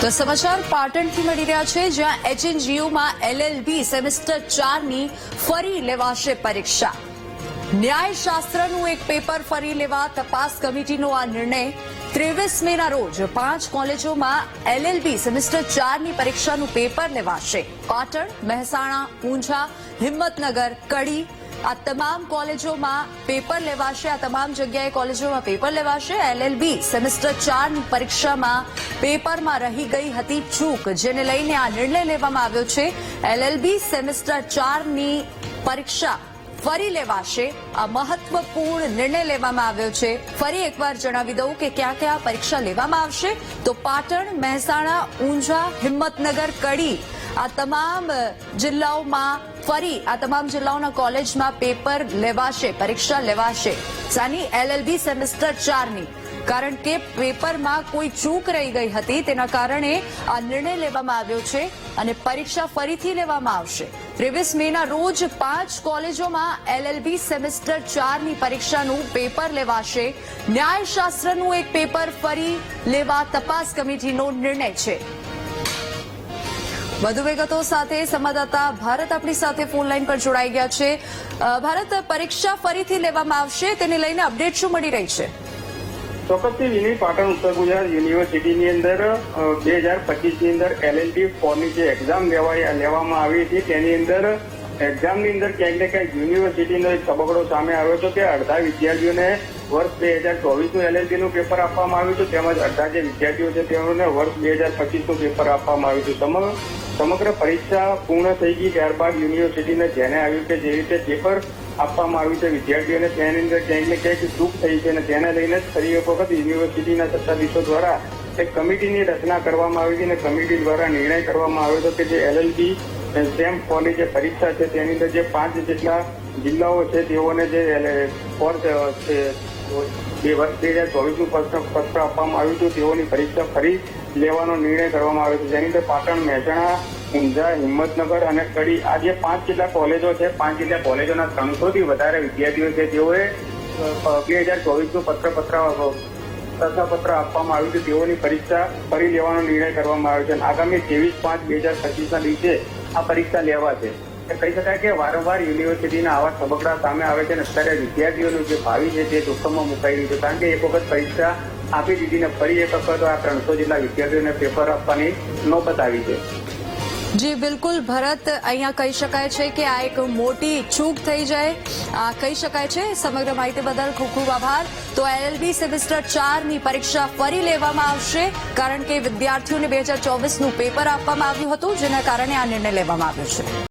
તો સમાચાર પાટણથી મળી રહ્યા છે, જ્યાં એચએનજીયુમાં એલએલબી સેમેસ્ટર ચારની ફરી લેવાશે પરીક્ષા. ન્યાયશાસ્ત્રનું એક પેપર ફરી લેવા તપાસ કમિટીનો આ નિર્ણય. ત્રેવીસ મેના રોજ પાંચ કોલેજોમાં એલએલબી સેમેસ્ટર ચારની પરીક્ષાનું પેપર લેવાશે. પાટણ, મહેસાણા, ઊંઝા, હિંમતનગર, કડી આ તમામ કોલેજોમાં પેપર લેવાશે, આ તમામ જગ્યાએ કોલેજોમાં પેપર લેવાશે. એલએલબી સેમેસ્ટર ચારની પરીક્ષામાં પેપરમાં રહી ગઈ હતી ચૂક, જેને લઈને આ નિર્ણય લેવામાં આવ્યો છે. એલએલબી સેમેસ્ટર ચારની પરીક્ષા ફરી લેવાશે. આ મહત્વપૂર્ણ નિર્ણય લેવામાં આવ્યો છે. ફરી એકવાર જણાવી દઉં કે ક્યાં ક્યાં પરીક્ષા લેવામાં આવશે. તો પાટણ, મહેસાણા, ઊંઝા, હિંમતનગર, કડી આ તમામ જિલ્લાઓમાં ફરી, આ તમામ જિલ્લાઓના કોલેજમાં પેપર લેવાશે, પરીક્ષા લેવાશે. સાની એલએલબી સેમેસ્ટર ચારની. કારણ કે પેપરમાં કોઈ ચૂક રહી ગઈ હતી, તેના કારણે આ નિર્ણય લેવામાં આવ્યો છે અને પરીક્ષા ફરીથી લેવામાં આવશે. ત્રેવીસ મેના રોજ પાંચ કોલેજોમાં એલએલબી સેમેસ્ટર ચારની પરીક્ષાનું પેપર લેવાશે. ન્યાયશાસ્ત્રનું એક પેપર ફરી લેવા તપાસ કમિટીનો નિર્ણય છે. વધુ વિગતો સાથે સંવાદદાતા ભારત આપણી સાથે ફોન લાઈન પર જોડાઈ ગયા છે. ભારત પરીક્ષા ફરીથી લેવામાં આવશે, તેને લઈને અપડેટ શું મળી રહી છે? ચોક્કસથી વિની પાટણ ઉત્તર ગુજરાત યુનિવર્સિટીની અંદર બે હજાર પચીસની અંદર એલએલબી ફોરની જે એક્ઝામ લેવાય, લેવામાં આવી હતી, તેની અંદર એક્ઝામની અંદર ક્યાંક ને ક્યાંક યુનિવર્સિટીનો એક તબકડો સામે આવ્યો હતો કે અડધા વિદ્યાર્થીઓને વર્ષ બે હજાર ચોવીસનું એલએલબીનું પેપર આપવામાં આવ્યું હતું, તેમજ અડધા જે વિદ્યાર્થીઓ છે, તેઓને વર્ષ બે હજાર પચીસનું પેપર આપવામાં આવ્યું હતું. સમગ્ર સમગ્ર પરીક્ષા પૂર્ણ થઈ ગઈ ત્યારબાદ યુનિવર્સિટીને ધ્યાને આવ્યું કે જે રીતે પેપર આપવામાં આવ્યું છે, વિદ્યાર્થીઓને તેની અંદર ક્યાંક ને ક્યાંક ચૂક થઈ છે અને તેને લઈને જ ફરી એક વખત યુનિવર્સિટીના સત્તાધીશો દ્વારા એક કમિટીની રચના કરવામાં આવી હતી અને કમિટી દ્વારા નિર્ણય કરવામાં આવ્યો હતો કે જે એલએલબી સેમ ફોરની જે પરીક્ષા છે, તેની અંદર જે પાંચ જેટલા જિલ્લાઓ છે, તેઓને જે ફોર્થ બે વર્ષ બે હજાર ચોવીસનું પત્ર આપવામાં આવ્યું હતું, તેઓની પરીક્ષા ફરી લેવાનો નિર્ણય કરવામાં આવ્યો છે. જેની અંદર પાટણ મહેસાણા, ઊંઝા, હિંમતનગર અને કડી આ જે પાંચ જેટલા કોલેજો છે, પાંચ જેટલા કોલેજોના ત્રણસોથી વધારે વિદ્યાર્થીઓ છે, તેઓએ બે હજાર ચોવીસનું પત્ર પત્ર આપવામાં આવ્યું છે. તેઓની પરીક્ષા ફરી લેવાનો નિર્ણય કરવામાં આવ્યો છે. આગામી ત્રેવીસ પાંચ બે હજાર પચીસના દિવસે આ પરીક્ષા લેવાશે. એ કહી શકાય કે વારંવાર યુનિવર્સિટીના આવા તબકડા સામે આવે છે અને અત્યારે વિદ્યાર્થીઓનું જે ભાવિ છે તે જોખમમાં મુકાઈ રહ્યું છે. કારણ કે એક વખત પરીક્ષા આપી દીધીને ફરી એક વખત આ ત્રણસો જેટલા વિદ્યાર્થીઓને પેપર આપવાની નોબત આવી છે. જી, બિલકુલ. ભરત, અહીંયા કહી શકાય છે કે આ એક મોટી ચૂક થઈ જાય. આ કહી શકાય છે. સમગ્ર માહિતી બદલ ખૂબ ખૂબ આભાર. તો એલએલબી સેમેસ્ટર ચારની પરીક્ષા ફરી લેવામાં આવશે કારણ કે વિદ્યાર્થીઓને બે હજાર ચોવીસનું પેપર આપવામાં આવ્યું હતું, જેના કારણે આ નિર્ણય લેવામાં આવ્યો છે.